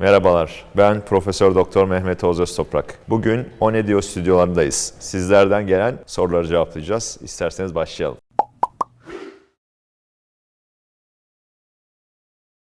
Merhabalar. Ben Profesör Doktor Mehmet Oğuz Öztoprak. Bugün Onedio stüdyolarındayız. Sizlerden gelen soruları cevaplayacağız. İsterseniz başlayalım.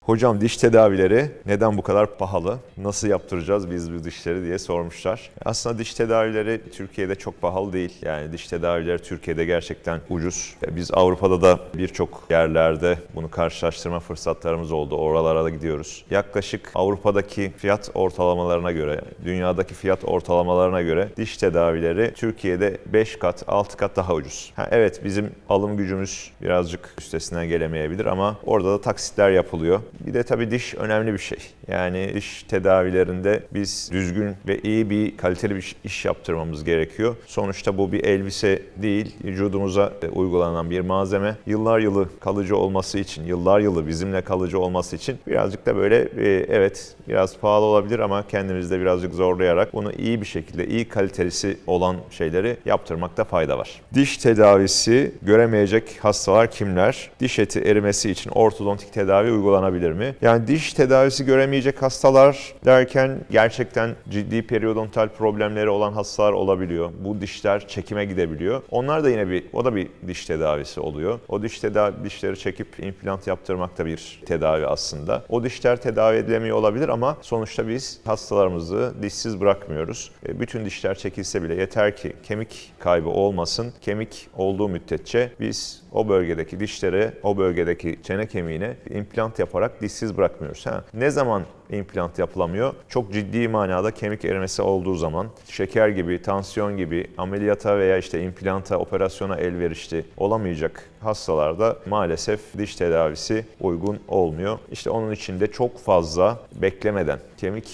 Hocam diş tedavileri neden bu kadar pahalı? Nasıl yaptıracağız biz bu dişleri diye sormuşlar. Aslında diş tedavileri Türkiye'de çok pahalı değil. Yani diş tedavileri Türkiye'de gerçekten ucuz. Biz Avrupa'da da birçok yerlerde bunu karşılaştırma fırsatlarımız oldu. Oralara da gidiyoruz. Yaklaşık Avrupa'daki fiyat ortalamalarına göre, dünyadaki fiyat ortalamalarına göre diş tedavileri Türkiye'de 5 kat, 6 kat daha ucuz. Ha, evet bizim alım gücümüz birazcık üstesinden gelemeyebilir ama orada da taksitler yapılıyor. Bir de tabii diş önemli bir şey. Yani diş tedavilerinde biz düzgün ve iyi bir kaliteli bir iş yaptırmamız gerekiyor. Sonuçta bu bir elbise değil, vücudumuza uygulanan bir malzeme. Yıllar yılı kalıcı olması için, yıllar yılı bizimle kalıcı olması için birazcık da böyle e, evet biraz pahalı olabilir ama kendimizde birazcık zorlayarak bunu iyi bir şekilde, iyi kalitelisi olan şeyleri yaptırmakta fayda var. Diş tedavisi göremeyecek hastalar kimler? Diş eti erimesi için ortodontik tedavi uygulanabilir mi? Yani diş tedavisi göremeyecek hastalar derken gerçekten ciddi periodontal problemleri olan hastalar olabiliyor. Bu dişler çekime gidebiliyor. Onlar da yine bir, o da bir diş tedavisi oluyor. O diş tedavi, dişleri çekip implant yaptırmak da bir tedavi aslında. O dişler tedavi edilemiyor olabilir ama sonuçta biz hastalarımızı dişsiz bırakmıyoruz. E, Bütün dişler çekilse bile yeter ki kemik kaybı olmasın. Kemik olduğu müddetçe biz o bölgedeki dişlere, o bölgedeki çene kemiğine implant yaparak dişsiz bırakmıyoruz. Ha, ne zaman implant yapılamıyor? Çok ciddi manada kemik erimesi olduğu zaman, şeker gibi, tansiyon gibi ameliyata veya işte implanta, operasyona elverişli olamayacak hastalarda maalesef diş tedavisi uygun olmuyor. İşte onun için de çok fazla beklemeden, kemik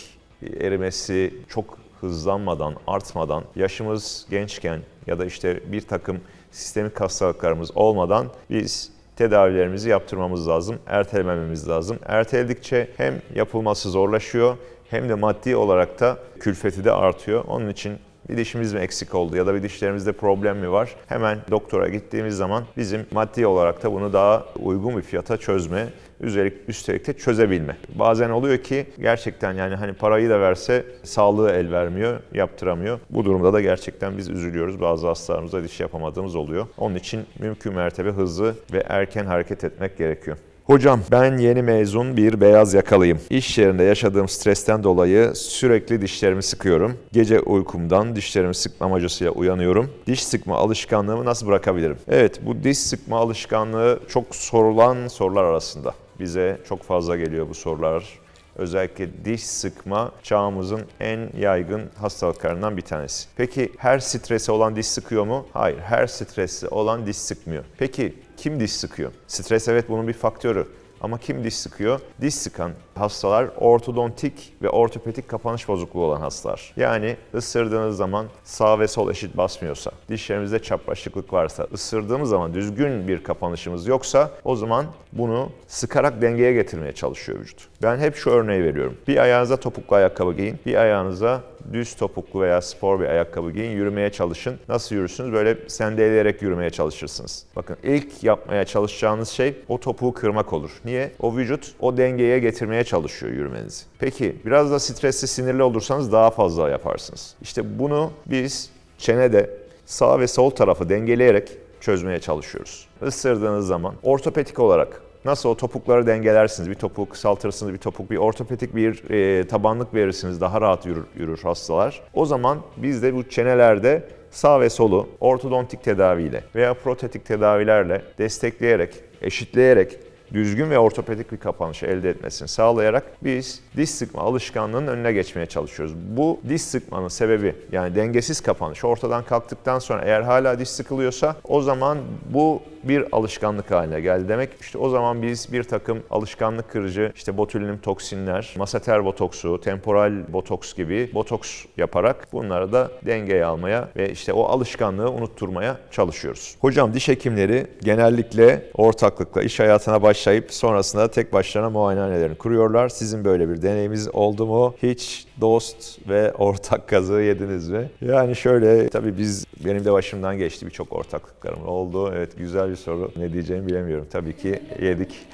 erimesi çok hızlanmadan, artmadan, yaşımız gençken ya da işte bir takım sistemik hastalıklarımız olmadan biz tedavilerimizi yaptırmamız lazım, ertelemememiz lazım. Erteledikçe hem yapılması zorlaşıyor hem de maddi olarak da külfeti de artıyor. Onun için bir dişimiz mi eksik oldu ya da bir dişlerimizde problem mi var? Hemen doktora gittiğimiz zaman bizim maddi olarak da bunu daha uygun bir fiyata çözme, üstelik, üstelik de çözebilme. Bazen oluyor ki gerçekten yani hani parayı da verse sağlığı el vermiyor, yaptıramıyor. Bu durumda da gerçekten biz üzülüyoruz. Bazı hastalarımızda diş yapamadığımız oluyor. Onun için mümkün mertebe hızlı ve erken hareket etmek gerekiyor. Hocam ben yeni mezun bir beyaz yakalıyım. İş yerinde yaşadığım stresten dolayı sürekli dişlerimi sıkıyorum. Gece uykumdan dişlerimi sıkmam acısıyla uyanıyorum. Diş sıkma alışkanlığımı nasıl bırakabilirim? Evet bu diş sıkma alışkanlığı çok sorulan sorular arasında. Bize çok fazla geliyor bu sorular. Özellikle diş sıkma çağımızın en yaygın hastalıklarından bir tanesi. Peki her stresi olan diş sıkıyor mu? Hayır, her stresi olan diş sıkmıyor. Peki kim diş sıkıyor? Stres evet bunun bir faktörü. Ama kim diş sıkıyor? Diş sıkan hastalar ortodontik ve ortopedik kapanış bozukluğu olan hastalar. Yani ısırdığınız zaman sağ ve sol eşit basmıyorsa, dişlerimizde çapraşıklık varsa, ısırdığımız zaman düzgün bir kapanışımız yoksa o zaman bunu sıkarak dengeye getirmeye çalışıyor vücut. Ben hep şu örneği veriyorum. Bir ayağınıza topuklu ayakkabı giyin, bir ayağınıza düz topuklu veya spor bir ayakkabı giyin, yürümeye çalışın. Nasıl yürürsünüz? Böyle sendeleyerek yürümeye çalışırsınız. Bakın ilk yapmaya çalışacağınız şey o topuğu kırmak olur. Niye? O vücut o dengeye getirmeye çalışıyor yürümenizi. Peki biraz da stresli, sinirli olursanız daha fazla yaparsınız. İşte bunu biz çenede sağ ve sol tarafı dengeleyerek çözmeye çalışıyoruz. Isırdığınız zaman ortopedik olarak Nasıl o topukları dengelersiniz? Bir topuk kısaltırsınız, bir topuk, bir ortopedik bir e, tabanlık verirsiniz. Daha rahat yürür, yürür hastalar. O zaman biz de bu çenelerde sağ ve solu ortodontik tedaviyle veya protetik tedavilerle destekleyerek, eşitleyerek düzgün ve ortopedik bir kapanışı elde etmesini sağlayarak biz diş sıkma alışkanlığının önüne geçmeye çalışıyoruz. Bu diş sıkmanın sebebi yani dengesiz kapanış ortadan kalktıktan sonra eğer hala diş sıkılıyorsa o zaman bu bir alışkanlık haline geldi demek. İşte o zaman biz bir takım alışkanlık kırıcı işte botulinum toksinler, maseter botoksu, temporal botoks gibi botoks yaparak bunları da dengeye almaya ve işte o alışkanlığı unutturmaya çalışıyoruz. Hocam diş hekimleri genellikle ortaklıkla iş hayatına başlayıp sonrasında tek başlarına muayenehanelerini kuruyorlar. Sizin böyle bir deneyimiz oldu mu? Hiç dost ve ortak kazığı yediniz mi? Yani şöyle tabii biz benim de başımdan geçti birçok ortaklıklarım oldu. Evet güzel bir soru. Ne diyeceğimi bilemiyorum. Tabii ki yedik.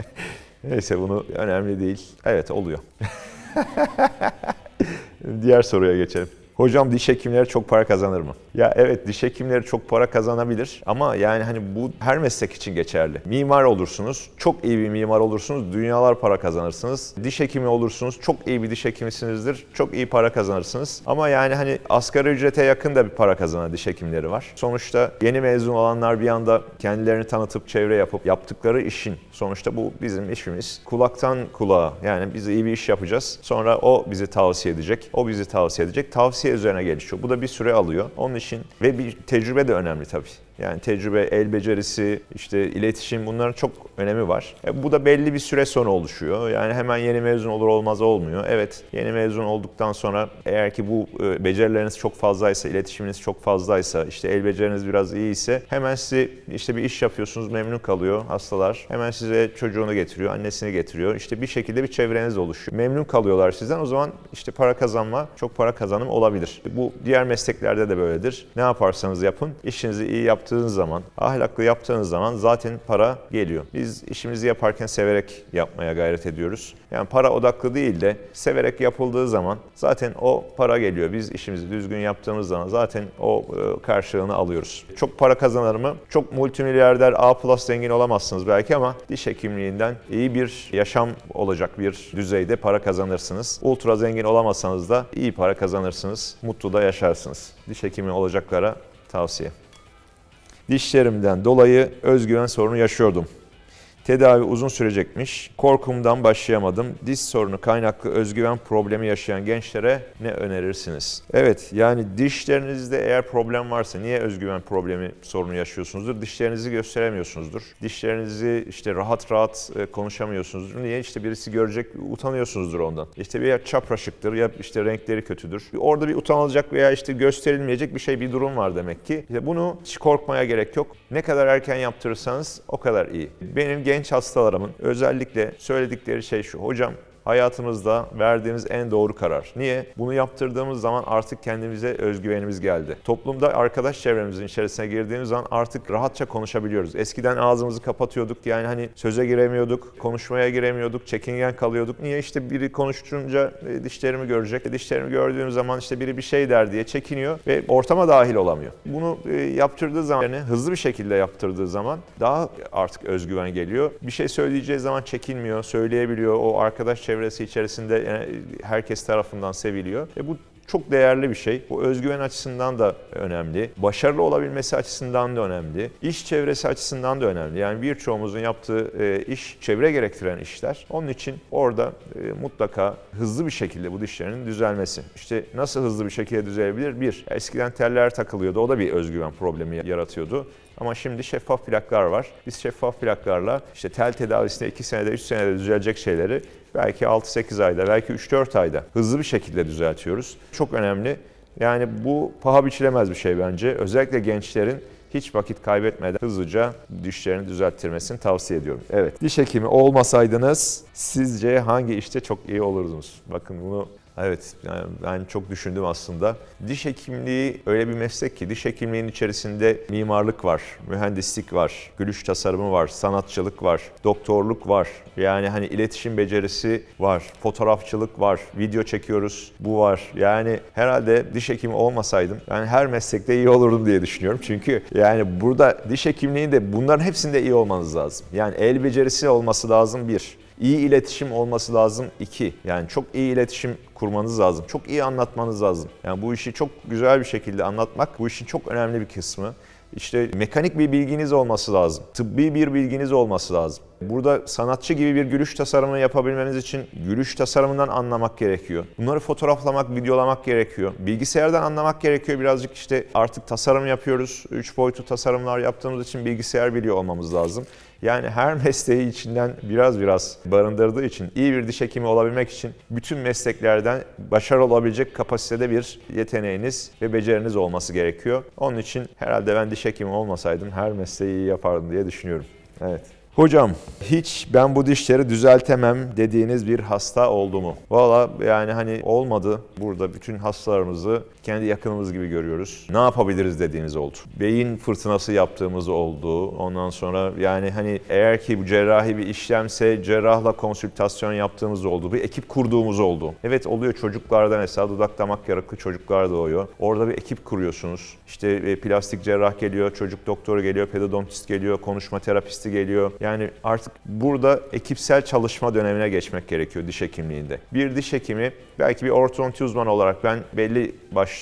Neyse bunu önemli değil. Evet oluyor. Diğer soruya geçelim. Hocam diş hekimleri çok para kazanır mı? Ya evet diş hekimleri çok para kazanabilir ama yani hani bu her meslek için geçerli. Mimar olursunuz, çok iyi bir mimar olursunuz, dünyalar para kazanırsınız. Diş hekimi olursunuz, çok iyi bir diş hekimisinizdir, çok iyi para kazanırsınız. Ama yani hani asgari ücrete yakın da bir para kazanan diş hekimleri var. Sonuçta yeni mezun olanlar bir anda kendilerini tanıtıp çevre yapıp yaptıkları işin sonuçta bu bizim işimiz. Kulaktan kulağa yani biz iyi bir iş yapacağız. Sonra o bizi tavsiye edecek, o bizi tavsiye edecek. Tavsiye üzerine gelişiyor. Bu da bir süre alıyor. Onun için ve bir tecrübe de önemli tabii. Yani tecrübe, el becerisi, işte iletişim bunların çok önemi var. E, bu da belli bir süre sonra oluşuyor. Yani hemen yeni mezun olur olmaz olmuyor. Evet yeni mezun olduktan sonra eğer ki bu e, becerileriniz çok fazlaysa, iletişiminiz çok fazlaysa, işte el beceriniz biraz iyiyse hemen size işte bir iş yapıyorsunuz memnun kalıyor hastalar. Hemen size çocuğunu getiriyor, annesini getiriyor. İşte bir şekilde bir çevreniz oluşuyor. Memnun kalıyorlar sizden. O zaman işte para kazanma, çok para kazanım olabilir. Bu diğer mesleklerde de böyledir. Ne yaparsanız yapın, işinizi iyi yaptığınız zaman, ahlaklı yaptığınız zaman zaten para geliyor. Biz işimizi yaparken severek yapmaya gayret ediyoruz. Yani para odaklı değil de severek yapıldığı zaman zaten o para geliyor. Biz işimizi düzgün yaptığımız zaman zaten o e, karşılığını alıyoruz. Çok para kazanır mı? Çok multimilyarder A plus zengin olamazsınız belki ama diş hekimliğinden iyi bir yaşam olacak bir düzeyde para kazanırsınız. Ultra zengin olamazsanız da iyi para kazanırsınız. Mutlu da yaşarsınız. Diş hekimi olacaklara tavsiye. Dişlerimden dolayı özgüven sorunu yaşıyordum. Tedavi uzun sürecekmiş. Korkumdan başlayamadım. Diş sorunu kaynaklı özgüven problemi yaşayan gençlere ne önerirsiniz? Evet yani dişlerinizde eğer problem varsa niye özgüven problemi sorunu yaşıyorsunuzdur? Dişlerinizi gösteremiyorsunuzdur. Dişlerinizi işte rahat rahat e, konuşamıyorsunuzdur. Niye? İşte birisi görecek utanıyorsunuzdur ondan. İşte ya çapraşıktır ya işte renkleri kötüdür. Orada bir utanılacak veya işte gösterilmeyecek bir şey bir durum var demek ki. İşte bunu hiç korkmaya gerek yok. Ne kadar erken yaptırırsanız o kadar iyi. Benim genç hastalarımın özellikle söyledikleri şey şu. Hocam hayatımızda verdiğimiz en doğru karar. Niye? Bunu yaptırdığımız zaman artık kendimize özgüvenimiz geldi. Toplumda arkadaş çevremizin içerisine girdiğimiz zaman artık rahatça konuşabiliyoruz. Eskiden ağzımızı kapatıyorduk yani hani söze giremiyorduk, konuşmaya giremiyorduk, çekingen kalıyorduk. Niye? İşte biri konuşunca e, dişlerimi görecek. E, Dişlerimi gördüğüm zaman işte biri bir şey der diye çekiniyor ve ortama dahil olamıyor. Bunu e, yaptırdığı zaman yani hızlı bir şekilde yaptırdığı zaman daha artık özgüven geliyor. Bir şey söyleyeceği zaman çekinmiyor, söyleyebiliyor. O arkadaş çevresi içerisinde yani herkes tarafından seviliyor. E bu çok değerli bir şey. Bu özgüven açısından da önemli. Başarılı olabilmesi açısından da önemli. İş çevresi açısından da önemli. Yani birçoğumuzun yaptığı e, iş çevre gerektiren işler. Onun için orada e, mutlaka hızlı bir şekilde bu dişlerin düzelmesi. İşte nasıl hızlı bir şekilde düzelebilir? Bir, eskiden teller takılıyordu. O da bir özgüven problemi yaratıyordu. Ama şimdi şeffaf plaklar var. Biz şeffaf plaklarla işte tel tedavisinde 2 senede 3 senede düzelecek şeyleri belki 6-8 ayda, belki 3-4 ayda hızlı bir şekilde düzeltiyoruz. Çok önemli. Yani bu paha biçilemez bir şey bence. Özellikle gençlerin hiç vakit kaybetmeden hızlıca dişlerini düzelttirmesini tavsiye ediyorum. Evet, diş hekimi olmasaydınız sizce hangi işte çok iyi olurdunuz? Bakın bunu Evet, yani ben çok düşündüm aslında. Diş hekimliği öyle bir meslek ki diş hekimliğinin içerisinde mimarlık var, mühendislik var, gülüş tasarımı var, sanatçılık var, doktorluk var. Yani hani iletişim becerisi var, fotoğrafçılık var, video çekiyoruz, bu var. Yani herhalde diş hekimi olmasaydım ben her meslekte iyi olurdum diye düşünüyorum. Çünkü yani burada diş hekimliğinde bunların hepsinde iyi olmanız lazım. Yani el becerisi olması lazım bir. İyi iletişim olması lazım iki. Yani çok iyi iletişim kurmanız lazım. Çok iyi anlatmanız lazım. Yani bu işi çok güzel bir şekilde anlatmak bu işin çok önemli bir kısmı. İşte mekanik bir bilginiz olması lazım. Tıbbi bir bilginiz olması lazım. Burada sanatçı gibi bir gülüş tasarımı yapabilmeniz için gülüş tasarımından anlamak gerekiyor. Bunları fotoğraflamak, videolamak gerekiyor. Bilgisayardan anlamak gerekiyor birazcık işte artık tasarım yapıyoruz. Üç boyutlu tasarımlar yaptığımız için bilgisayar biliyor olmamız lazım. Yani her mesleği içinden biraz biraz barındırdığı için iyi bir diş hekimi olabilmek için bütün mesleklerden başarılı olabilecek kapasitede bir yeteneğiniz ve beceriniz olması gerekiyor. Onun için herhalde ben diş hekimi olmasaydım her mesleği iyi yapardım diye düşünüyorum. Evet. Hocam hiç ben bu dişleri düzeltemem dediğiniz bir hasta oldu mu? Valla yani hani olmadı. Burada bütün hastalarımızı kendi yakınımız gibi görüyoruz. Ne yapabiliriz dediğiniz oldu. Beyin fırtınası yaptığımız oldu. Ondan sonra yani hani eğer ki bu cerrahi bir işlemse cerrahla konsültasyon yaptığımız oldu. Bir ekip kurduğumuz oldu. Evet oluyor çocuklarda mesela dudak damak yarıklı çocuklar doğuyor. Orada bir ekip kuruyorsunuz. İşte e, plastik cerrah geliyor, çocuk doktoru geliyor, pedodontist geliyor, konuşma terapisti geliyor. Yani artık burada ekipsel çalışma dönemine geçmek gerekiyor diş hekimliğinde. Bir diş hekimi belki bir ortodonti uzmanı olarak ben belli başlı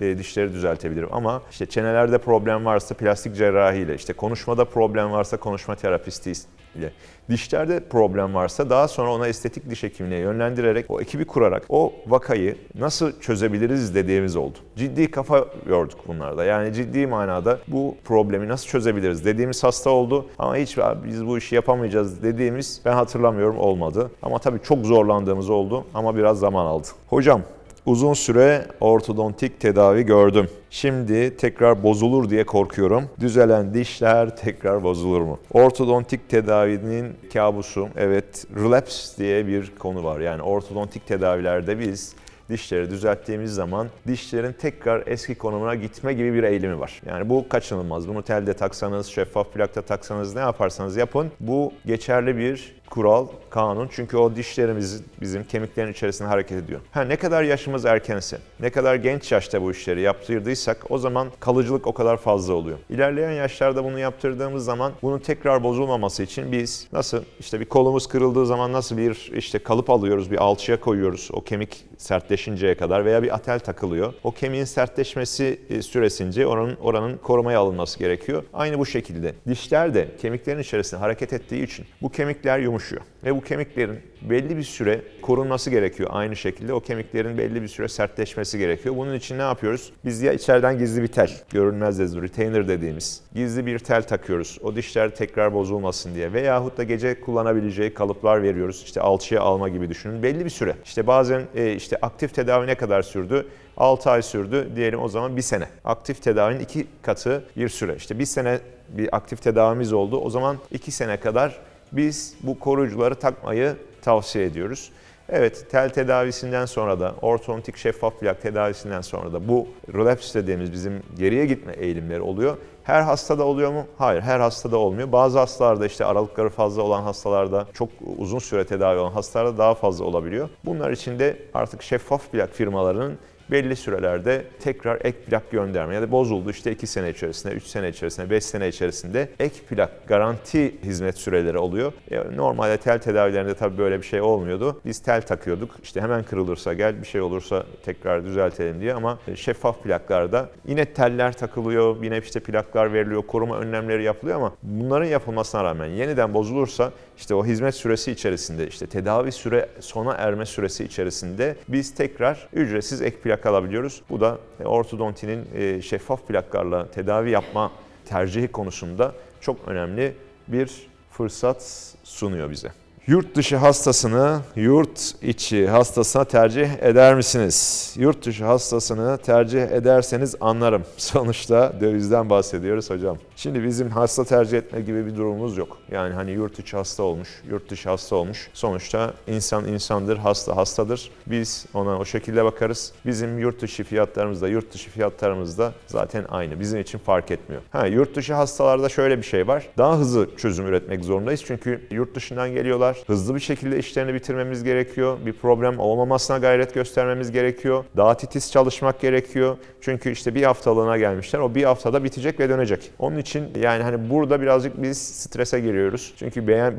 e, dişleri düzeltebilirim ama işte çenelerde problem varsa plastik cerrahiyle, işte konuşmada problem varsa konuşma terapisti ile, dişlerde problem varsa daha sonra ona estetik diş hekimliğe yönlendirerek o ekibi kurarak o vakayı nasıl çözebiliriz dediğimiz oldu. Ciddi kafa yorduk bunlarda. Yani ciddi manada bu problemi nasıl çözebiliriz dediğimiz hasta oldu ama hiç "Abi biz bu işi yapamayacağız dediğimiz ben hatırlamıyorum olmadı. Ama tabii çok zorlandığımız oldu ama biraz zaman aldı. Hocam Uzun süre ortodontik tedavi gördüm. Şimdi tekrar bozulur diye korkuyorum. Düzelen dişler tekrar bozulur mu? Ortodontik tedavinin kabusu, evet relapse diye bir konu var. Yani ortodontik tedavilerde biz dişleri düzelttiğimiz zaman dişlerin tekrar eski konumuna gitme gibi bir eğilimi var. Yani bu kaçınılmaz. Bunu telde taksanız, şeffaf plakta taksanız ne yaparsanız yapın. Bu geçerli bir kural, kanun. Çünkü o dişlerimiz bizim kemiklerin içerisinde hareket ediyor. Ha ne kadar yaşımız erkense, ne kadar genç yaşta bu işleri yaptırdıysak o zaman kalıcılık o kadar fazla oluyor. İlerleyen yaşlarda bunu yaptırdığımız zaman bunun tekrar bozulmaması için biz nasıl işte bir kolumuz kırıldığı zaman nasıl bir işte kalıp alıyoruz, bir alçıya koyuyoruz o kemik sertleşinceye kadar veya bir atel takılıyor. O kemiğin sertleşmesi e, süresince oranın oranın korumaya alınması gerekiyor. Aynı bu şekilde dişler de kemiklerin içerisinde hareket ettiği için bu kemikler yumuşuyor ve bu kemiklerin belli bir süre korunması gerekiyor. Aynı şekilde o kemiklerin belli bir süre sertleşmesi gerekiyor. Bunun için ne yapıyoruz? Biz ya içeriden gizli bir tel, görünmez dedi, retainer dediğimiz gizli bir tel takıyoruz. O dişler tekrar bozulmasın diye. Veyahut da gece kullanabileceği kalıplar veriyoruz. İşte alçıya alma gibi düşünün. Belli bir süre. İşte bazen e, işte aktif tedavi ne kadar sürdü? 6 ay sürdü. Diyelim o zaman bir sene. Aktif tedavinin iki katı bir süre. İşte bir sene bir aktif tedavimiz oldu. O zaman iki sene kadar biz bu koruyucuları takmayı tavsiye ediyoruz. Evet, tel tedavisinden sonra da, ortodontik şeffaf plak tedavisinden sonra da bu relapse dediğimiz bizim geriye gitme eğilimleri oluyor. Her hastada oluyor mu? Hayır, her hastada olmuyor. Bazı hastalarda işte aralıkları fazla olan hastalarda, çok uzun süre tedavi olan hastalarda daha fazla olabiliyor. Bunlar için de artık şeffaf plak firmalarının belli sürelerde tekrar ek plak gönderme ya da bozuldu işte 2 sene içerisinde, 3 sene içerisinde, 5 sene içerisinde ek plak garanti hizmet süreleri oluyor. E, Normalde tel tedavilerinde tabii böyle bir şey olmuyordu. Biz tel takıyorduk. İşte hemen kırılırsa gel bir şey olursa tekrar düzeltelim diye ama e, şeffaf plaklarda yine teller takılıyor, yine işte plaklar veriliyor, koruma önlemleri yapılıyor ama bunların yapılmasına rağmen yeniden bozulursa işte o hizmet süresi içerisinde işte tedavi süre sona erme süresi içerisinde biz tekrar ücretsiz ek plak alabiliyoruz. Bu da e, ortodontinin e, şeffaf plaklarla tedavi yapma tercihi konusunda çok önemli bir fırsat sunuyor bize. Yurt dışı hastasını yurt içi hastasına tercih eder misiniz? Yurt dışı hastasını tercih ederseniz anlarım. Sonuçta dövizden bahsediyoruz hocam. Şimdi bizim hasta tercih etme gibi bir durumumuz yok. Yani hani yurt içi hasta olmuş, yurt dışı hasta olmuş. Sonuçta insan insandır, hasta hastadır. Biz ona o şekilde bakarız. Bizim yurt dışı fiyatlarımız da yurt dışı fiyatlarımız da zaten aynı. Bizim için fark etmiyor. Ha, yurt dışı hastalarda şöyle bir şey var. Daha hızlı çözüm üretmek zorundayız. Çünkü yurt dışından geliyorlar. Hızlı bir şekilde işlerini bitirmemiz gerekiyor. Bir problem olmamasına gayret göstermemiz gerekiyor. Daha titiz çalışmak gerekiyor. Çünkü işte bir haftalığına gelmişler. O bir haftada bitecek ve dönecek. Onun için yani hani burada birazcık biz strese giriyoruz. Çünkü beğen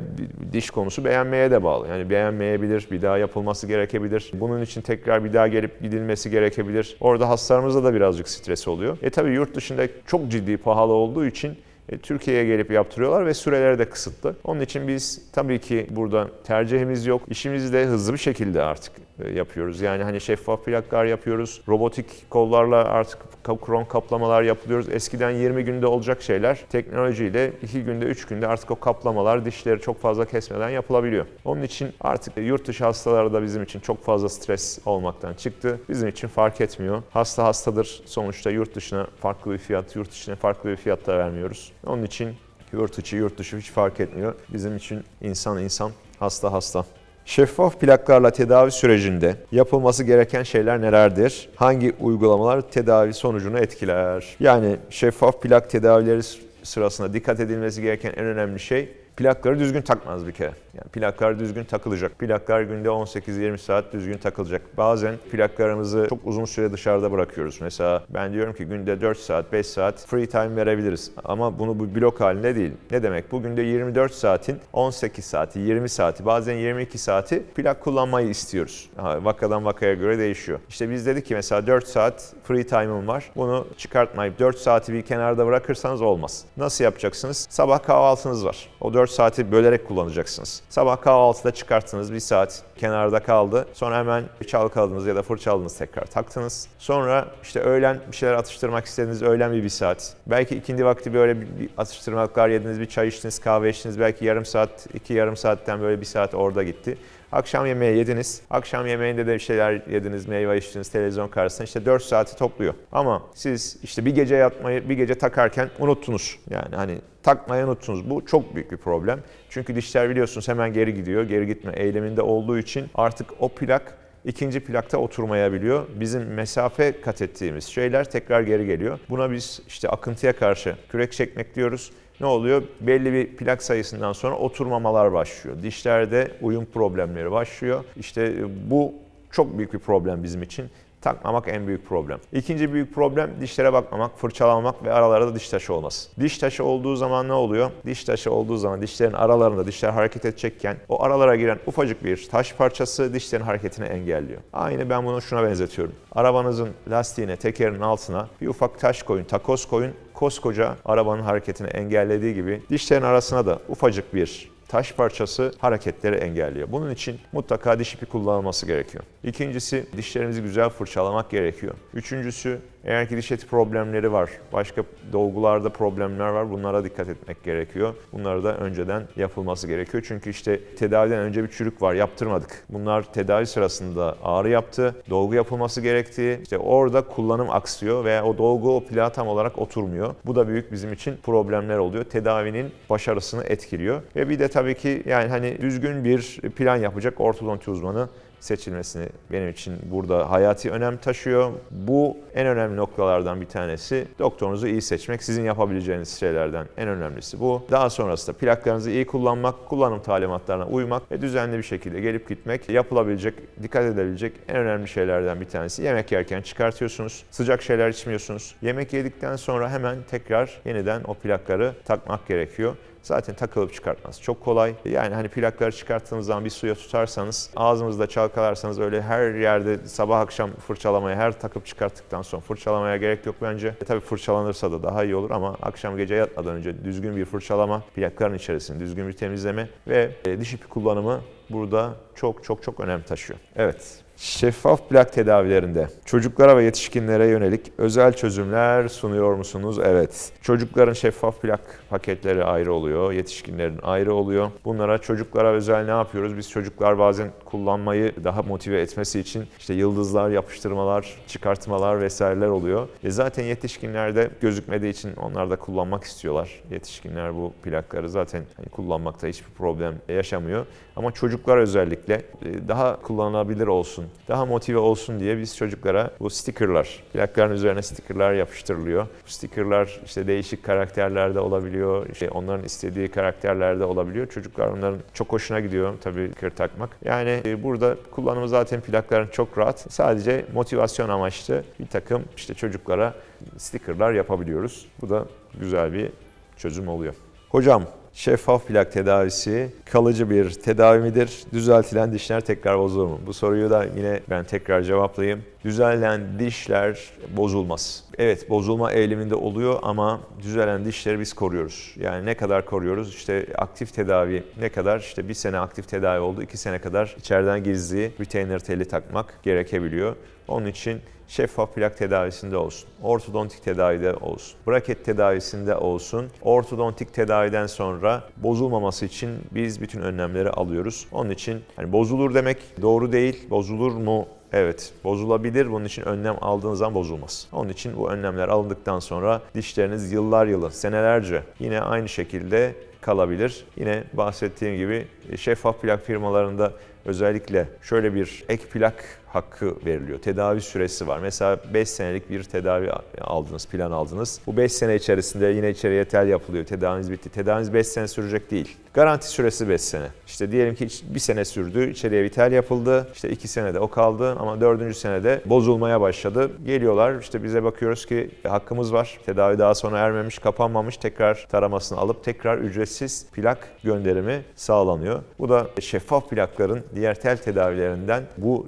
diş konusu beğenmeye de bağlı. Yani beğenmeyebilir, bir daha yapılması gerekebilir. Bunun için tekrar bir daha gelip gidilmesi gerekebilir. Orada hastalarımızda da birazcık stres oluyor. E tabii yurt dışında çok ciddi pahalı olduğu için e, Türkiye'ye gelip yaptırıyorlar ve süreleri de kısıtlı. Onun için biz tabii ki burada tercihimiz yok. İşimizi de hızlı bir şekilde artık yapıyoruz. Yani hani şeffaf plaklar yapıyoruz. Robotik kollarla artık kron kaplamalar yapılıyoruz. Eskiden 20 günde olacak şeyler teknolojiyle 2 günde 3 günde artık o kaplamalar dişleri çok fazla kesmeden yapılabiliyor. Onun için artık yurt dışı hastaları da bizim için çok fazla stres olmaktan çıktı. Bizim için fark etmiyor. Hasta hastadır. Sonuçta yurt dışına farklı bir fiyat, yurt içine farklı bir fiyat da vermiyoruz. Onun için Yurt içi, yurt dışı hiç fark etmiyor. Bizim için insan insan, hasta hasta. Şeffaf plaklarla tedavi sürecinde yapılması gereken şeyler nelerdir? Hangi uygulamalar tedavi sonucunu etkiler? Yani şeffaf plak tedavileri sırasında dikkat edilmesi gereken en önemli şey plakları düzgün takmanız bir kere. Yani plaklar düzgün takılacak. Plaklar günde 18-20 saat düzgün takılacak. Bazen plaklarımızı çok uzun süre dışarıda bırakıyoruz. Mesela ben diyorum ki günde 4 saat, 5 saat free time verebiliriz. Ama bunu bu blok halinde değil. Ne demek? Bu günde 24 saatin 18 saati, 20 saati, bazen 22 saati plak kullanmayı istiyoruz. Vakadan vakaya göre değişiyor. İşte biz dedik ki mesela 4 saat free time'ım var. Bunu çıkartmayıp 4 saati bir kenarda bırakırsanız olmaz. Nasıl yapacaksınız? Sabah kahvaltınız var. O 4 saati bölerek kullanacaksınız. Sabah kahvaltıda çıkarttınız bir saat kenarda kaldı. Sonra hemen çalkaladınız ya da fırçaladınız tekrar taktınız. Sonra işte öğlen bir şeyler atıştırmak istediniz öğlen bir, bir saat. Belki ikindi vakti böyle bir, bir atıştırmalıklar yediniz, bir çay içtiniz, kahve içtiniz. Belki yarım saat, iki yarım saatten böyle bir saat orada gitti. Akşam yemeği yediniz. Akşam yemeğinde de bir şeyler yediniz, meyve içtiniz, televizyon karşısında. işte 4 saati topluyor. Ama siz işte bir gece yatmayı, bir gece takarken unuttunuz. Yani hani takmayı unuttunuz. Bu çok büyük bir problem. Çünkü dişler biliyorsunuz hemen geri gidiyor. Geri gitme eyleminde olduğu için artık o plak ikinci plakta oturmayabiliyor. Bizim mesafe kat ettiğimiz şeyler tekrar geri geliyor. Buna biz işte akıntıya karşı kürek çekmek diyoruz. Ne oluyor? Belli bir plak sayısından sonra oturmamalar başlıyor. Dişlerde uyum problemleri başlıyor. İşte bu çok büyük bir problem bizim için. Takmamak en büyük problem. İkinci büyük problem dişlere bakmamak, fırçalamamak ve aralarda diş taşı olması. Diş taşı olduğu zaman ne oluyor? Diş taşı olduğu zaman dişlerin aralarında dişler hareket edecekken o aralara giren ufacık bir taş parçası dişlerin hareketini engelliyor. Aynı ben bunu şuna benzetiyorum. Arabanızın lastiğine, tekerinin altına bir ufak taş koyun, takoz koyun. Koskoca arabanın hareketini engellediği gibi dişlerin arasına da ufacık bir taş parçası hareketleri engelliyor. Bunun için mutlaka diş ipi kullanılması gerekiyor. İkincisi dişlerimizi güzel fırçalamak gerekiyor. Üçüncüsü eğer ki diş eti problemleri var, başka dolgularda problemler var bunlara dikkat etmek gerekiyor. Bunları da önceden yapılması gerekiyor. Çünkü işte tedaviden önce bir çürük var, yaptırmadık. Bunlar tedavi sırasında ağrı yaptı, dolgu yapılması gerekti. İşte orada kullanım aksıyor veya o dolgu o plağa tam olarak oturmuyor. Bu da büyük bizim için problemler oluyor. Tedavinin başarısını etkiliyor. Ve bir de tabii ki yani hani düzgün bir plan yapacak ortodonti uzmanı seçilmesini benim için burada hayati önem taşıyor. Bu en önemli noktalardan bir tanesi. Doktorunuzu iyi seçmek sizin yapabileceğiniz şeylerden en önemlisi bu. Daha sonrasında plaklarınızı iyi kullanmak, kullanım talimatlarına uymak ve düzenli bir şekilde gelip gitmek yapılabilecek, dikkat edilebilecek en önemli şeylerden bir tanesi. Yemek yerken çıkartıyorsunuz, sıcak şeyler içmiyorsunuz. Yemek yedikten sonra hemen tekrar yeniden o plakları takmak gerekiyor. Zaten takılıp çıkartması çok kolay. Yani hani plakları çıkarttığınız zaman bir suya tutarsanız, ağzınızda çalkalarsanız öyle her yerde sabah akşam fırçalamaya, her takıp çıkarttıktan sonra fırçalamaya gerek yok bence. E tabii fırçalanırsa da daha iyi olur ama akşam gece yatmadan önce düzgün bir fırçalama, plakların içerisinde düzgün bir temizleme ve e, diş ipi kullanımı burada çok çok çok önem taşıyor. Evet. Şeffaf plak tedavilerinde çocuklara ve yetişkinlere yönelik özel çözümler sunuyor musunuz? Evet. Çocukların şeffaf plak paketleri ayrı oluyor, yetişkinlerin ayrı oluyor. Bunlara çocuklara özel ne yapıyoruz? Biz çocuklar bazen kullanmayı daha motive etmesi için işte yıldızlar, yapıştırmalar, çıkartmalar vesaireler oluyor. E zaten yetişkinlerde gözükmediği için onlar da kullanmak istiyorlar. Yetişkinler bu plakları zaten hani kullanmakta hiçbir problem yaşamıyor. Ama çocuklar özellikle e, daha kullanılabilir olsun, daha motive olsun diye biz çocuklara bu stickerlar, plakların üzerine stickerlar yapıştırılıyor. Bu stickerlar işte değişik karakterlerde olabiliyor, işte onların istediği karakterlerde olabiliyor. Çocuklar onların çok hoşuna gidiyor tabii sticker takmak. Yani e, burada kullanımı zaten plakların çok rahat. Sadece motivasyon amaçlı bir takım işte çocuklara stickerlar yapabiliyoruz. Bu da güzel bir çözüm oluyor. Hocam Şeffaf plak tedavisi kalıcı bir tedavi midir? Düzeltilen dişler tekrar bozulur mu? Bu soruyu da yine ben tekrar cevaplayayım. Düzelen dişler bozulmaz. Evet bozulma eğiliminde oluyor ama düzelen dişleri biz koruyoruz. Yani ne kadar koruyoruz? İşte aktif tedavi ne kadar? İşte bir sene aktif tedavi oldu, iki sene kadar içeriden gizli retainer teli takmak gerekebiliyor. Onun için şeffaf plak tedavisinde olsun, ortodontik tedavide olsun, braket tedavisinde olsun, ortodontik tedaviden sonra bozulmaması için biz bütün önlemleri alıyoruz. Onun için hani bozulur demek doğru değil, bozulur mu Evet bozulabilir. Bunun için önlem aldığınız zaman bozulmaz. Onun için bu önlemler alındıktan sonra dişleriniz yıllar yılı, senelerce yine aynı şekilde kalabilir. Yine bahsettiğim gibi şeffaf plak firmalarında özellikle şöyle bir ek plak hakkı veriliyor. Tedavi süresi var. Mesela 5 senelik bir tedavi aldınız, plan aldınız. Bu 5 sene içerisinde yine içeriye tel yapılıyor. Tedaviniz bitti. Tedaviniz 5 sene sürecek değil. Garanti süresi 5 sene. İşte diyelim ki bir sene sürdü, içeriye bir tel yapıldı. İşte 2 senede o kaldı ama 4. senede bozulmaya başladı. Geliyorlar işte bize bakıyoruz ki hakkımız var. Tedavi daha sonra ermemiş, kapanmamış. Tekrar taramasını alıp tekrar ücretsiz plak gönderimi sağlanıyor. Bu da şeffaf plakların diğer tel tedavilerinden bu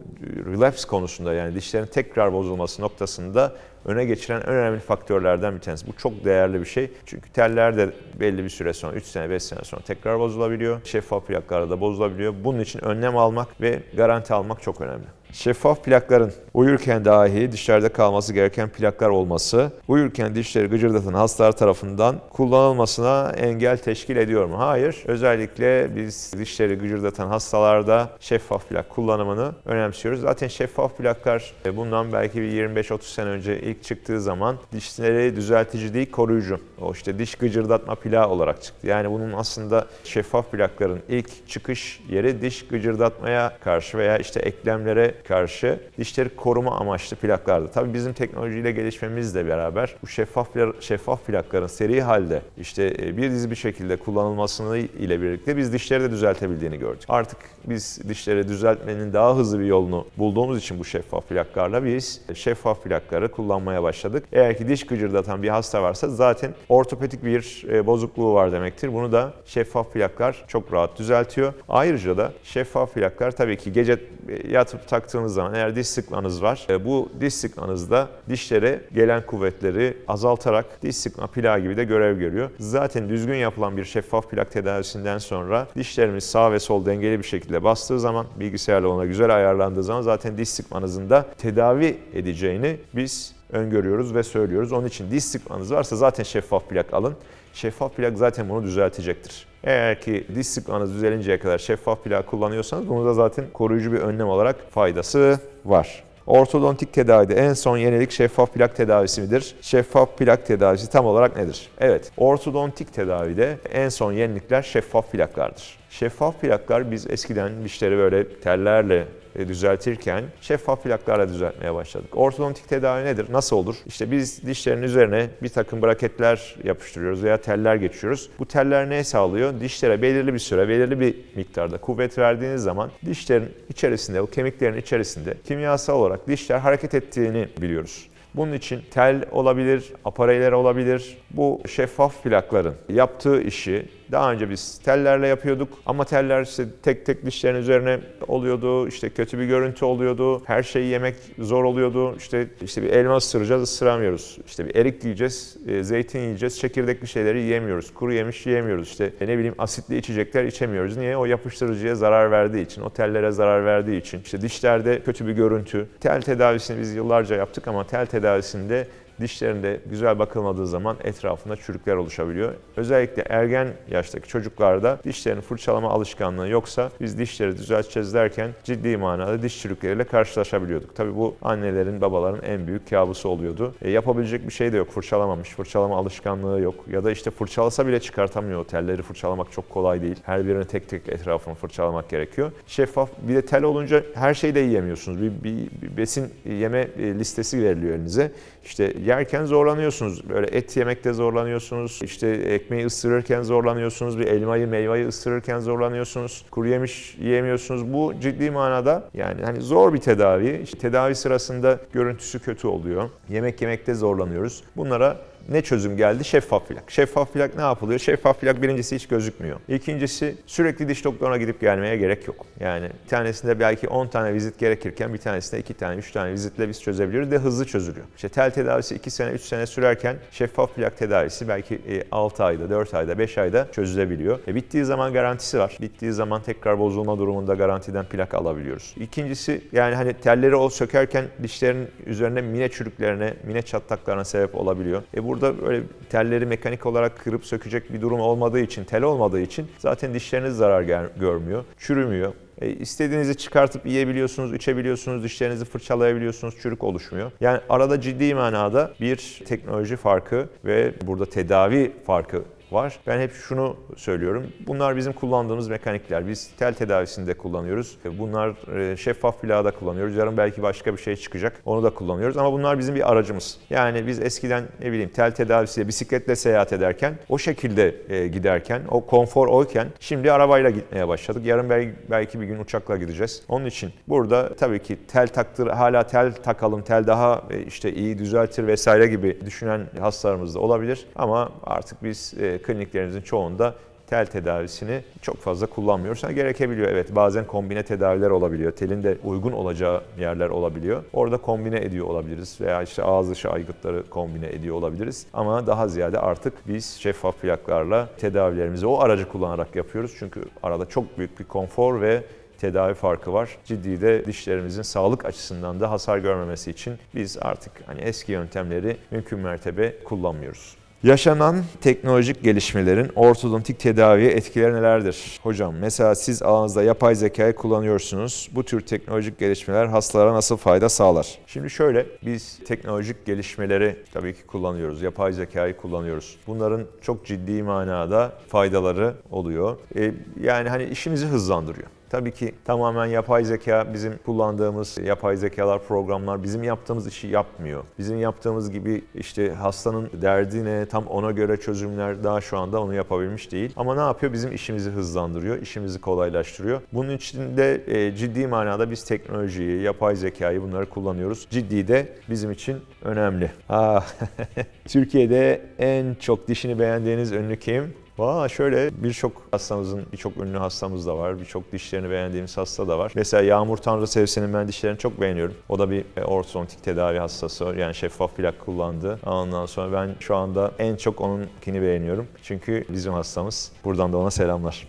relapse konusunda yani dişlerin tekrar bozulması noktasında öne geçiren en önemli faktörlerden bir tanesi. Bu çok değerli bir şey. Çünkü teller de belli bir süre sonra, 3 sene, 5 sene sonra tekrar bozulabiliyor. Şeffaf plaklarda da bozulabiliyor. Bunun için önlem almak ve garanti almak çok önemli. Şeffaf plakların uyurken dahi dişlerde kalması gereken plaklar olması, uyurken dişleri gıcırdatan hastalar tarafından kullanılmasına engel teşkil ediyor mu? Hayır. Özellikle biz dişleri gıcırdatan hastalarda şeffaf plak kullanımını önemsiyoruz. Zaten şeffaf plaklar e, bundan belki bir 25-30 sene önce ilk çıktığı zaman dişleri düzeltici değil koruyucu. O işte diş gıcırdatma plağı olarak çıktı. Yani bunun aslında şeffaf plakların ilk çıkış yeri diş gıcırdatmaya karşı veya işte eklemlere karşı dişleri koruma amaçlı plaklardı. Tabii bizim teknolojiyle gelişmemizle beraber bu şeffaf şeffaf plakların seri halde işte e, bir dizi bir şekilde kullanılmasını ile birlikte biz dişleri de düzeltebildiğini gördük. Artık biz dişleri düzeltmenin daha hızlı bir yolunu bulduğumuz için bu şeffaf plaklarla biz şeffaf plakları kullanmaya başladık. Eğer ki diş gıcırdatan bir hasta varsa zaten ortopedik bir e, bozukluğu var demektir. Bunu da şeffaf plaklar çok rahat düzeltiyor. Ayrıca da şeffaf plaklar tabii ki gece e, yatıp taktığınız zaman eğer diş sıkmanız var, bu diş sıkmanızda dişlere gelen kuvvetleri azaltarak diş sıkma plağı gibi de görev görüyor. Zaten düzgün yapılan bir şeffaf plak tedavisinden sonra dişlerimiz sağ ve sol dengeli bir şekilde bastığı zaman bilgisayarla ona güzel ayarlandığı zaman zaten diş sıkmanızın da tedavi edeceğini biz öngörüyoruz ve söylüyoruz. Onun için diş sıkmanız varsa zaten şeffaf plak alın. Şeffaf plak zaten bunu düzeltecektir. Eğer ki diş sıkmanız düzelinceye kadar şeffaf plak kullanıyorsanız bunu da zaten koruyucu bir önlem olarak faydası var. Ortodontik tedavide en son yenilik şeffaf plak tedavisi midir? Şeffaf plak tedavisi tam olarak nedir? Evet, ortodontik tedavide en son yenilikler şeffaf plaklardır. Şeffaf plaklar biz eskiden dişleri böyle tellerle düzeltirken şeffaf plaklarla düzeltmeye başladık. Ortodontik tedavi nedir? Nasıl olur? İşte biz dişlerin üzerine bir takım braketler yapıştırıyoruz veya teller geçiyoruz. Bu teller ne sağlıyor? Dişlere belirli bir süre, belirli bir miktarda kuvvet verdiğiniz zaman dişlerin içerisinde, o kemiklerin içerisinde kimyasal olarak dişler hareket ettiğini biliyoruz. Bunun için tel olabilir, apareyler olabilir. Bu şeffaf plakların yaptığı işi daha önce biz tellerle yapıyorduk ama teller işte tek tek dişlerin üzerine oluyordu. İşte kötü bir görüntü oluyordu. Her şeyi yemek zor oluyordu. İşte işte bir elma ısıracağız, ısıramıyoruz. İşte bir erik yiyeceğiz, e, zeytin yiyeceğiz. Çekirdekli şeyleri yiyemiyoruz. Kuru yemiş yiyemiyoruz. İşte e, ne bileyim asitli içecekler içemiyoruz. Niye? O yapıştırıcıya zarar verdiği için, o tellere zarar verdiği için. İşte dişlerde kötü bir görüntü. Tel tedavisini biz yıllarca yaptık ama tel tedavisinde dişlerinde güzel bakılmadığı zaman etrafında çürükler oluşabiliyor. Özellikle ergen yaştaki çocuklarda dişlerin fırçalama alışkanlığı yoksa biz dişleri düzelteceğiz derken ciddi manada diş çürükleriyle karşılaşabiliyorduk. Tabii bu annelerin, babaların en büyük kabusu oluyordu. E, yapabilecek bir şey de yok. Fırçalamamış, fırçalama alışkanlığı yok. Ya da işte fırçalasa bile çıkartamıyor. Telleri fırçalamak çok kolay değil. Her birini tek tek etrafını fırçalamak gerekiyor. Şeffaf bir de tel olunca her şeyi de yiyemiyorsunuz. Bir, bir, bir besin yeme listesi veriliyor elinize. İşte yerken zorlanıyorsunuz. Böyle et yemekte zorlanıyorsunuz. İşte ekmeği ısırırken zorlanıyorsunuz. Bir elmayı, meyveyi ısırırken zorlanıyorsunuz. Kuru yemiş yiyemiyorsunuz. Bu ciddi manada yani hani zor bir tedavi. İşte tedavi sırasında görüntüsü kötü oluyor. Yemek yemekte zorlanıyoruz. Bunlara ne çözüm geldi? Şeffaf plak. Şeffaf plak ne yapılıyor? Şeffaf plak birincisi hiç gözükmüyor. İkincisi sürekli diş doktoruna gidip gelmeye gerek yok. Yani bir tanesinde belki 10 tane vizit gerekirken bir tanesinde 2 tane, 3 tane vizitle biz çözebiliyoruz ve hızlı çözülüyor. İşte tel tedavisi 2 sene, 3 sene sürerken şeffaf plak tedavisi belki 6 ayda, 4 ayda, 5 ayda çözülebiliyor. E bittiği zaman garantisi var. Bittiği zaman tekrar bozulma durumunda garantiden plak alabiliyoruz. İkincisi yani hani telleri o sökerken dişlerin üzerine mine çürüklerine, mine çatlaklarına sebep olabiliyor. E bu burada böyle telleri mekanik olarak kırıp sökecek bir durum olmadığı için, tel olmadığı için zaten dişleriniz zarar görmüyor, çürümüyor. E, istediğinizi çıkartıp yiyebiliyorsunuz, içebiliyorsunuz, dişlerinizi fırçalayabiliyorsunuz, çürük oluşmuyor. Yani arada ciddi manada bir teknoloji farkı ve burada tedavi farkı var. Ben hep şunu söylüyorum. Bunlar bizim kullandığımız mekanikler. Biz tel tedavisinde kullanıyoruz. Bunlar e, şeffaf plağda kullanıyoruz. Yarın belki başka bir şey çıkacak. Onu da kullanıyoruz. Ama bunlar bizim bir aracımız. Yani biz eskiden ne bileyim tel tedavisiyle bisikletle seyahat ederken o şekilde e, giderken o konfor oyken şimdi arabayla gitmeye başladık. Yarın belki, bir gün uçakla gideceğiz. Onun için burada tabii ki tel taktır hala tel takalım, tel daha e, işte iyi düzeltir vesaire gibi düşünen hastalarımız da olabilir. Ama artık biz kliniklerimizin çoğunda tel tedavisini çok fazla kullanmıyoruz. Ha, gerekebiliyor evet bazen kombine tedaviler olabiliyor. Telin de uygun olacağı yerler olabiliyor. Orada kombine ediyor olabiliriz veya işte ağız dışı aygıtları kombine ediyor olabiliriz. Ama daha ziyade artık biz şeffaf plaklarla tedavilerimizi o aracı kullanarak yapıyoruz. Çünkü arada çok büyük bir konfor ve tedavi farkı var. Ciddi de dişlerimizin sağlık açısından da hasar görmemesi için biz artık hani eski yöntemleri mümkün mertebe kullanmıyoruz. Yaşanan teknolojik gelişmelerin ortodontik tedaviye etkileri nelerdir? Hocam mesela siz alanınızda yapay zekayı kullanıyorsunuz. Bu tür teknolojik gelişmeler hastalara nasıl fayda sağlar? Şimdi şöyle biz teknolojik gelişmeleri tabii ki kullanıyoruz. Yapay zekayı kullanıyoruz. Bunların çok ciddi manada faydaları oluyor. E, yani hani işimizi hızlandırıyor. Tabii ki tamamen yapay zeka bizim kullandığımız yapay zekalar, programlar bizim yaptığımız işi yapmıyor. Bizim yaptığımız gibi işte hastanın derdine tam ona göre çözümler daha şu anda onu yapabilmiş değil. Ama ne yapıyor? Bizim işimizi hızlandırıyor, işimizi kolaylaştırıyor. Bunun için de e, ciddi manada biz teknolojiyi, yapay zekayı bunları kullanıyoruz. Ciddi de bizim için önemli. Aa, Türkiye'de en çok dişini beğendiğiniz ünlü kim? Valla şöyle birçok hastamızın, birçok ünlü hastamız da var. Birçok dişlerini beğendiğimiz hasta da var. Mesela Yağmur Tanrı Sevsen'in ben dişlerini çok beğeniyorum. O da bir e, ortodontik tedavi hastası. Yani şeffaf plak kullandı. Ondan sonra ben şu anda en çok onunkini beğeniyorum. Çünkü bizim hastamız. Buradan da ona selamlar.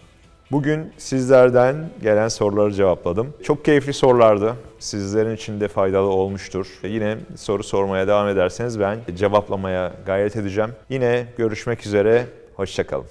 Bugün sizlerden gelen soruları cevapladım. Çok keyifli sorulardı. Sizlerin için de faydalı olmuştur. Yine soru sormaya devam ederseniz ben cevaplamaya gayret edeceğim. Yine görüşmek üzere. Hoşçakalın.